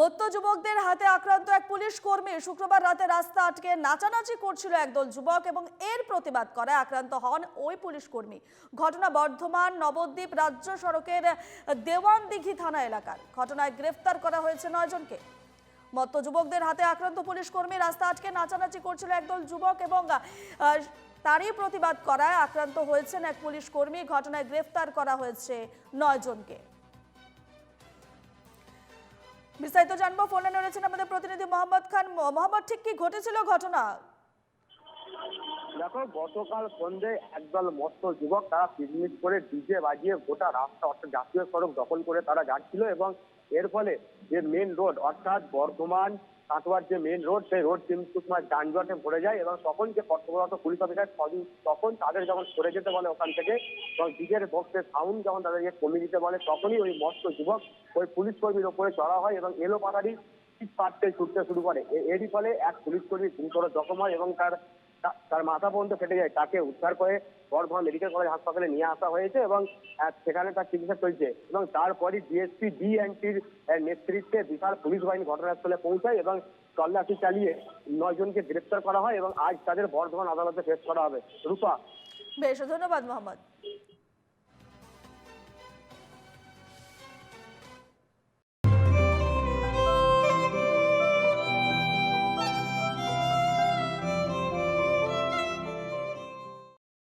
মত্ত যুবকদের হাতে আক্রান্ত এক পুলিশ কর্মী শুক্রবার রাতে রাস্তা আটকে নাচানাচি করছিল একদল যুবক এবং এর প্রতিবাদ করায় আক্রান্ত হন ওই পুলিশ কর্মী। ঘটনা বর্ধমান, নবদ্বীপ রাজ্য সড়কের দেওয়ানদিঘি থানা এলাকার। ঘটনায় গ্রেফতার করা হয়েছে নয় জনকে। মত্ত যুবকদের হাতে আক্রান্ত পুলিশ কর্মী রাস্তা আটকে নাচানাচি করছিল একদল যুবক এবং তারই প্রতিবাদ করায় আক্রান্ত হয়েছেন এক পুলিশ কর্মী। ঘটনায় গ্রেফতার করা হয়েছে নয় জনকে। বিস্তারিত জানব। ফোনে রয়েছেন আমাদের প্রতিনিধি মোহাম্মদ খান। মোহাম্মদ ঠিক কি ঘটেছিল ঘটনা? দেখো, গতকাল সন্ধে একদল মস্ত যুবক তারা পিকনিক করে ডিজে বাজিয়ে গোটা রাস্তা, অর্থাৎ জাতীয় সড়ক দখল করে তারা যাচ্ছিল এবং এর ফলে যে মেন রোড অর্থাৎ বর্ধমান কাটোয়ার যে মেন রোড সেই রোড কিন্তু তোমার যানজটে ভরে যায় এবং তখন যে কর্তব্যরত পুলিশ অফিসার তখন- তাদের যখন সরে যেতে বলে ওখান থেকে, এবং ডিজের বক্সের সাউন্ড যখন তাদেরকে কমিয়ে দিতে বলে, তখনই ওই মস্ত যুবক ওই পুলিশ কর্মীর ওপরে চড়া হয় এবং এলো পাতারি পাটতে ছুটতে শুরু করে। এরই ফলে এক পুলিশ কর্মী গুরুতর জখম হয় এবং তার তার মাথা পর্যন্ত ফেটে যায়। তাকে উদ্ধার করে বর্ধমান মেডিকেল কলেজ হাসপাতালে নিয়ে আসা হয়েছে এবং সেখানে তার চিকিৎসা চলছে এবং তারপরই ডিএসপি ডিএনটির নেতৃত্বে বিশাল পুলিশ বাহিনী ঘটনাস্থলে পৌঁছায় এবং তল্লাশি চালিয়ে নয় জনকে গ্রেপ্তার করা হয় এবং আজ তাদের বর্ধমান আদালতে পেশ করা হবে। রূপা। বেশ, ধন্যবাদ মোহাম্মদ।